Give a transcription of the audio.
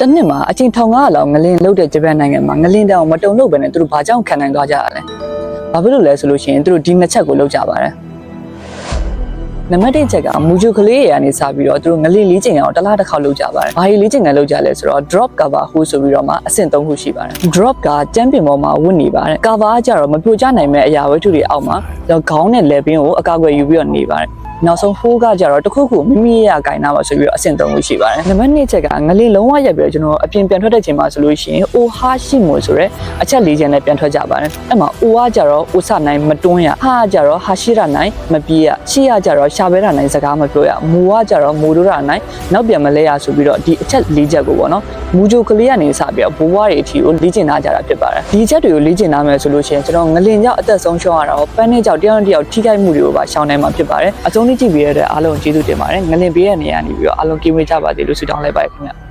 တစ်နှစ်မှာအချိန်1500လောက်ငလင်လုတ်တဲ့ဂျပန်နိုင်ငံမှာငလင်တောင်မတုံလို့ပဲနဲ့သူတို့ဘာကြောင့်ခံနိုင်သွားကြရလဲဘာဖြစ်လို့လဲဆိုလို့ရှိရင်သူတို့ဒီနှစ်ချက်ကိုလုတ်ကြပါတယ်နံပါတ်1ချက်ကမူဂျူကလေးတွေကနေစပြီးတော့သူတို့ငလင်လေးချိန်အောင်တစ်လားတစ်ခေါက်လုတ်ကြပါတယ်။ဘာကြီးလေးချိန်ကလုတ်ကြလဲဆိုတော့ drop cover ဟူဆိုပြီးတော့မှအဆင့်3ခုရှိပါတယ်။ drop ကကျမ်းပင်ပေါ်မှာဝတ်နေပါတယ်။ cover ကကြတော့မပြိုကျနိုင်မဲ့အရာဝတ္ထုတွေအောက်မှာခေါင်းနဲ့လက်ပင်ကိုအကာအကွယ်ယူပြီးတော့နေပါတယ်။ နောက်ဆုံးဖိုးကကြတော့တစ်ခုခုမိမိရဲ့အကင်နာမှာဆိုပြီးတော့အဆင့်3ခုရှိပါတယ်။နံပါတ်2ချက်ကငလင်လုံးဝရက်ပြီးတော့ကျွန်တော်အပြင်ပြန်ထွက်တဲ့ချိန်မှာဆိုလို့ရှိရင်အိုဟာရှိမို့ဆိုရဲအချက်၄ချက်နဲ့ပြန်ထွက်ကြပါတယ်။အဲ့မှာအိုကကြတော့အိုဆနိုင်မတွန်းရဟာကကြတော့ဟာရှိရနိုင်မပြေးရရှိရကြတော့ရှာဘဲရနိုင်စကားမပြောရမူကကြတော့မူတို့ရနိုင်နောက်ပြန်မလဲရဆိုပြီးတော့ဒီအချက်၄ချက်ကိုပေါ့နော်မူဂျိုကလေးကနေစပြီးတော့ဘိုးဘွားတွေအထိကိုလေ့ကျင့်ထားကြတာဖြစ်ပါတယ်။ဒီအချက်တွေကိုလေ့ကျင့်ထားမယ်ဆိုလို့ရှိရင်ကျွန်တော်ငလင်ကြောင့်အသက်ဆုံးရှုံးရတာရောပန်းနဲ့ကြောင့်တရားနဲ့တရားထိခိုက်မှုတွေကိုပါရှောင်နိုင်မှာဖြစ်ပါတယ်။အဆုံးထိကြည့်ပြီးရတဲ့အားလုံးကျေးဇူးတင်ပါတယ်။ငလင်ပေးတဲ့နေရာနေပြီးတော့အားလုံးကြည့်ဝေးကြပါစေလို့ဆုတောင်းလိုက်ပါတယ်ခင်ဗျာ။